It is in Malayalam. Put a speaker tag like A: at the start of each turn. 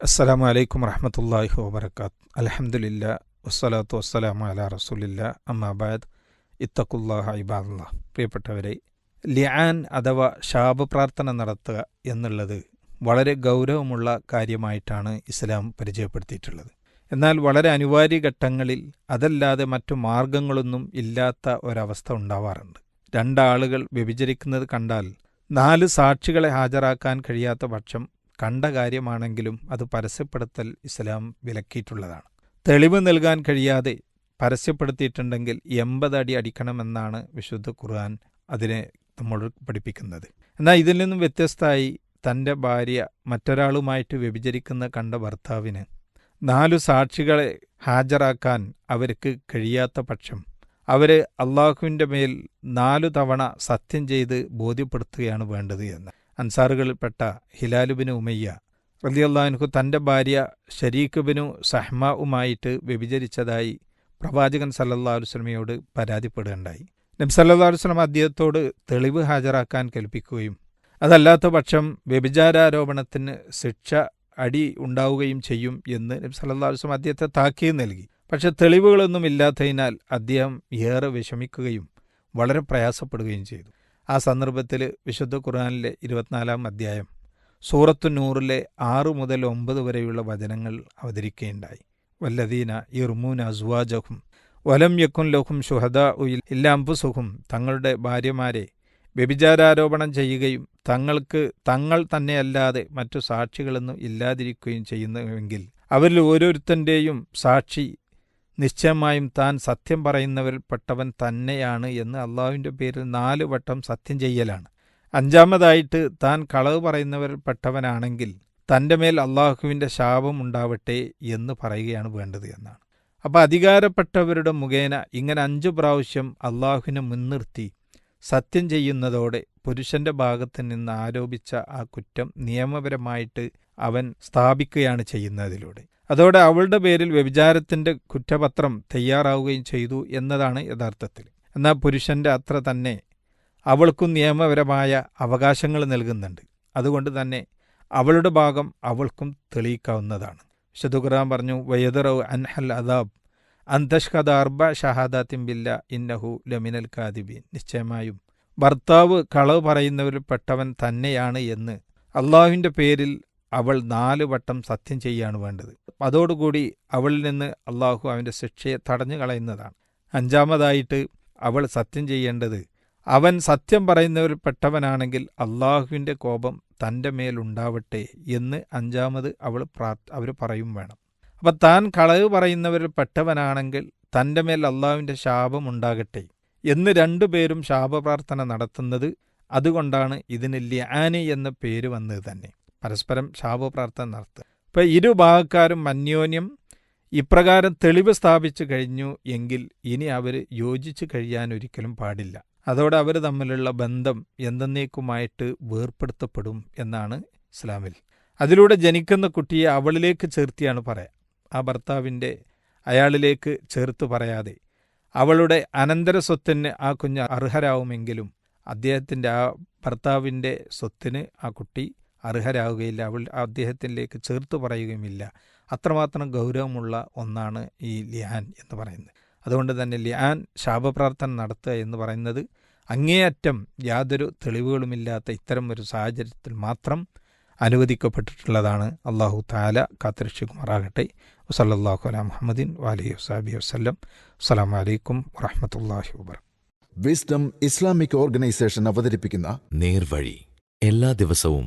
A: അസ്സലാമു അലൈക്കും വറഹമത്തല്ലാഹി വബർക്കാത്ത് അലഹമുല്ല വസ്സലാത്തു വസ്സലാമു അല റസൂലില്ല അമ്മാബാദ് ഇത്തക്കുല്ലാഹ ഇബാദുല്ലാ. പ്രിയപ്പെട്ടവരെ ലിയാൻ അഥവാ ശാപ പ്രാർത്ഥന നടത്തുക എന്നുള്ളത് വളരെ ഗൗരവമുള്ള കാര്യമായിട്ടാണ് ഇസ്ലാം പരിചയപ്പെടുത്തിയിട്ടുള്ളത്. എന്നാൽ വളരെ അനിവാര്യ ഘട്ടങ്ങളിൽ അതല്ലാതെ മറ്റു മാർഗങ്ങളൊന്നും ഇല്ലാത്ത ഒരവസ്ഥ ഉണ്ടാവാറുണ്ട്. രണ്ടാളുകൾ വ്യഭിചരിക്കുന്നത് കണ്ടാൽ നാല് സാക്ഷികളെ ഹാജരാക്കാൻ കഴിയാത്ത പക്ഷം കണ്ട കാര്യമാണെങ്കിലും അത് പരസ്യപ്പെടുത്തൽ ഇസ്ലാം വിലക്കിയിട്ടുള്ളതാണ്. തെളിവ് നൽകാൻ കഴിയാതെ പരസ്യപ്പെടുത്തിയിട്ടുണ്ടെങ്കിൽ എൺപത് അടി അടിക്കണമെന്നാണ് വിശുദ്ധ ഖുർആൻ അതിനെ നമ്മൾ പഠിപ്പിക്കുന്നത്. എന്നാൽ ഇതിൽ നിന്നും വ്യത്യസ്തമായി തന്റെ ഭാര്യ മറ്റൊരാളുമായിട്ട് വ്യഭിചരിക്കുന്ന കണ്ട ഭർത്താവിന് നാലു സാക്ഷികളെ ഹാജരാക്കാൻ അവർക്ക് കഴിയാത്ത പക്ഷം അവർ അള്ളാഹുവിന്റെ മേൽ നാലു തവണ സത്യം ചെയ്ത് ബോധ്യപ്പെടുത്തുകയാണ് വേണ്ടത് എന്ന്. അൻസാറുകളിൽപ്പെട്ട ഹിലാലുബിന് ഉമയ്യ റലിയല്ലാഹുൻഹു തന്റെ ഭാര്യ ഷരീഖുബിനു സഹ്മാവുമായിട്ട് വ്യഭിചരിച്ചതായി പ്രവാചകൻ സല്ലല്ലാ അലുസ്ലമയോട് പരാതിപ്പെടുകയുണ്ടായി. നബി സല്ലല്ലാ വസ്ലം അദ്ദേഹത്തോട് തെളിവ് ഹാജരാക്കാൻ കൽപ്പിക്കുകയും അതല്ലാത്ത പക്ഷം വ്യഭിചാരാരോപണത്തിന് ശിക്ഷ അടി ഉണ്ടാവുകയും ചെയ്യും എന്ന് നബി സല്ലല്ലാ വസ്ലം അദ്ദേഹത്തെ താക്കീത് നൽകി. പക്ഷെ തെളിവുകളൊന്നും ഇല്ലാത്തതിനാൽ അദ്ദേഹം ഏറെ വിഷമിക്കുകയും വളരെ പ്രയാസപ്പെടുകയും ചെയ്തു. ആ സന്ദർഭത്തിൽ വിശുദ്ധ ഖുർആാനിലെ ഇരുപത്തിനാലാം അധ്യായം സൂറത്തു നൂറിലെ ആറു മുതൽ ഒമ്പത് വരെയുള്ള വചനങ്ങൾ അവതരിക്കുകയുണ്ടായി. വല്ലദീന ഇർമൂൻ അസ്വാജഹും വലം യക്കുൻ ലഹും ഷുഹദ ഉയിൽ ഇല്ലാംബുസുഖും തങ്ങളുടെ ഭാര്യമാരെ വ്യഭിചാരാരോപണം ചെയ്യുകയും തങ്ങൾക്ക് തങ്ങൾ തന്നെയല്ലാതെ മറ്റു സാക്ഷികളൊന്നും ഇല്ലാതിരിക്കുകയും ചെയ്യുന്നുവെങ്കിൽ അവരിൽ ഓരോരുത്തന്റെയും സാക്ഷി നിശ്ചയമായും താൻ സത്യം പറയുന്നവരിൽപ്പെട്ടവൻ തന്നെയാണ് എന്ന് അള്ളാഹുവിന്റെ പേരിൽ നാല് വട്ടം സത്യം ചെയ്യലാണ്. അഞ്ചാമതായിട്ട് താൻ കളവ് പറയുന്നവരിൽപ്പെട്ടവനാണെങ്കിൽ തന്റെ മേൽ അള്ളാഹുവിന്റെ ശാപം ഉണ്ടാവട്ടെ എന്ന് പറയുകയാണ് വേണ്ടത് എന്നാണ്. അപ്പോൾ അധികാരപ്പെട്ടവരുടെ മുഖേന ഇങ്ങനെ അഞ്ചു പ്രാവശ്യം അള്ളാഹുവിനെ മുൻനിർത്തി സത്യം ചെയ്യുന്നതോടെ പുരുഷന്റെ ഭാഗത്ത് നിന്ന് ആരോപിച്ച ആ കുറ്റം നിയമപരമായിട്ട് അവൻ സ്ഥാപിക്കുകയാണ് ചെയ്യുന്നതിലൂടെ. അതോടെ അവളുടെ പേരിൽ വ്യഭിചാരത്തിന്റെ കുറ്റപത്രം തയ്യാറാവുകയും ചെയ്തു എന്നതാണ് യഥാർത്ഥത്തിൽ. എന്നാൽ പുരുഷന്റെ അത്ര തന്നെ അവൾക്കും നിയമപരമായ അവകാശങ്ങൾ നൽകുന്നുണ്ട്. അതുകൊണ്ട് തന്നെ അവളുടെ ഭാഗം അവൾക്കും തെളിയിക്കാവുന്നതാണ്. ഷതുഖുറാൻ പറഞ്ഞു വയദറവ് അൻഹൽ അദാബ് അന്തഷ്കദ അർബ ഷഹാദാത്തിൻ ബില്ല ഇന്നഹു ലമിനൽ കാദിബീൻ. നിശ്ചയമായും ഭർത്താവ് കളവ് പറയുന്നവരിൽ പെട്ടവൻ തന്നെയാണ് എന്ന് അള്ളാഹുവിന്റെ പേരിൽ അവൾ നാല് വട്ടം സത്യം ചെയ്യാണ് വേണ്ടത്. അതോടുകൂടി അവളിൽ നിന്ന് അള്ളാഹു അവന്റെ ശിക്ഷയെ തടഞ്ഞു കളയുന്നതാണ്. അഞ്ചാമതായിട്ട് അവൾ സത്യം ചെയ്യേണ്ടത് അവൻ സത്യം പറയുന്നവരിൽ പെട്ടവനാണെങ്കിൽ അള്ളാഹുവിന്റെ കോപം തന്റെ മേലുണ്ടാവട്ടെ എന്ന് അഞ്ചാമത് അവൾ പ്രാർ അവർ പറയും വേണം. അപ്പം താൻ കളവ് പറയുന്നവരിൽ പെട്ടവനാണെങ്കിൽ തന്റെ മേൽ അള്ളാഹുവിന്റെ ശാപം ഉണ്ടാകട്ടെ എന്ന് രണ്ടുപേരും ശാപപ്രാർത്ഥന നടത്തുന്നത് അതുകൊണ്ടാണ് ഇതിന് ലിയാനി എന്ന പേര് വന്നത് തന്നെ. പരസ്പരം ശാപപ്രാർത്ഥന നടത്തുക. ഇപ്പം ഇരുഭാഗക്കാരും അന്യോന്യം ഇപ്രകാരം തെളിവ് സ്ഥാപിച്ചു കഴിഞ്ഞു എങ്കിൽ ഇനി അവർ യോജിച്ചു കഴിയാൻ ഒരിക്കലും പാടില്ല. അതോടെ അവർ തമ്മിലുള്ള ബന്ധം എന്തെന്നേക്കുമായിട്ട് വേർപ്പെടുത്തപ്പെടും എന്നാണ് ഇസ്ലാമിൽ. അതിലൂടെ ജനിക്കുന്ന കുട്ടിയെ അവളിലേക്ക് ചേർത്തിയാണ് പറയാം. ആ ഭർത്താവിന്റെ അയാളിലേക്ക് ചേർത്ത് പറയാതെ അവളുടെ അനന്തര സ്വത്തിന് ആ കുഞ്ഞ് അർഹരാവുമെങ്കിലും അദ്ദേഹത്തിന്റെ ആ ഭർത്താവിന്റെ സ്വത്തിന് ആ കുട്ടി അർഹരാവുകയില്ല അവൾ അദ്ദേഹത്തിലേക്ക് ചേർത്ത് പറയുകയുമില്ല. അത്രമാത്രം ഗൗരവമുള്ള ഒന്നാണ് ഈ ലിയാൻ എന്ന് പറയുന്നത്. അതുകൊണ്ട് തന്നെ ലിയാൻ ശാപപ്രാർത്ഥന നടത്തുക എന്ന് പറയുന്നത് അങ്ങേയറ്റം യാതൊരു തെളിവുകളുമില്ലാത്ത ഇത്തരം ഒരു സാഹചര്യത്തിൽ മാത്രം അനുവദിക്കപ്പെട്ടിട്ടുള്ളതാണ്. അള്ളാഹു താല കാത്തിരക്ഷിക്കുമാറാകട്ടെ. വസല്ലാഹു അല മുഹമ്മദിൻ വാലി വസാബി വസ്ലം അസ്സാം വലൈക്കും വറഹമത്തല്ലാഹി വബർ
B: വിസ്ഡം ഇസ്ലാമിക് ഓർഗനൈസേഷൻ അവതരിപ്പിക്കുന്ന
C: നേർവഴി എല്ലാ ദിവസവും